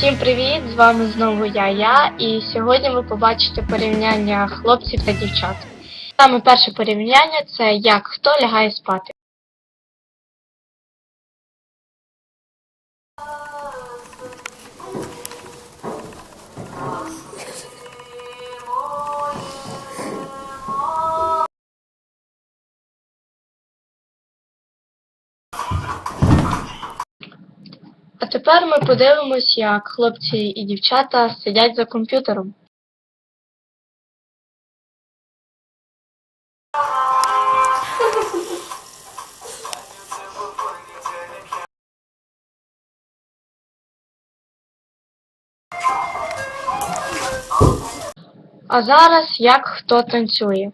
Всім привіт! З вами знову я, я, і сьогодні ви побачите порівняння хлопців та дівчат. Саме перше порівняння це як хто лягає спати. Тепер ми подивимось, як хлопці і дівчата сидять за комп'ютером. А зараз як хто танцює.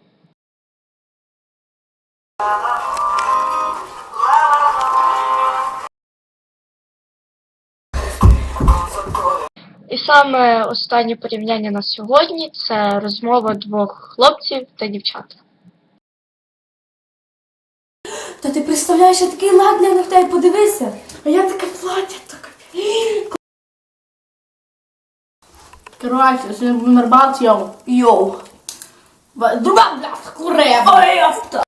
І саме останнє порівняння на сьогодні це розмова двох хлопців та дівчат. Та ти представляєш, я такий ладний на тебе подивися. А я таке плаття, таке. Короче, будемо на йоу. Йоу. Друга, бля, курева. Ой,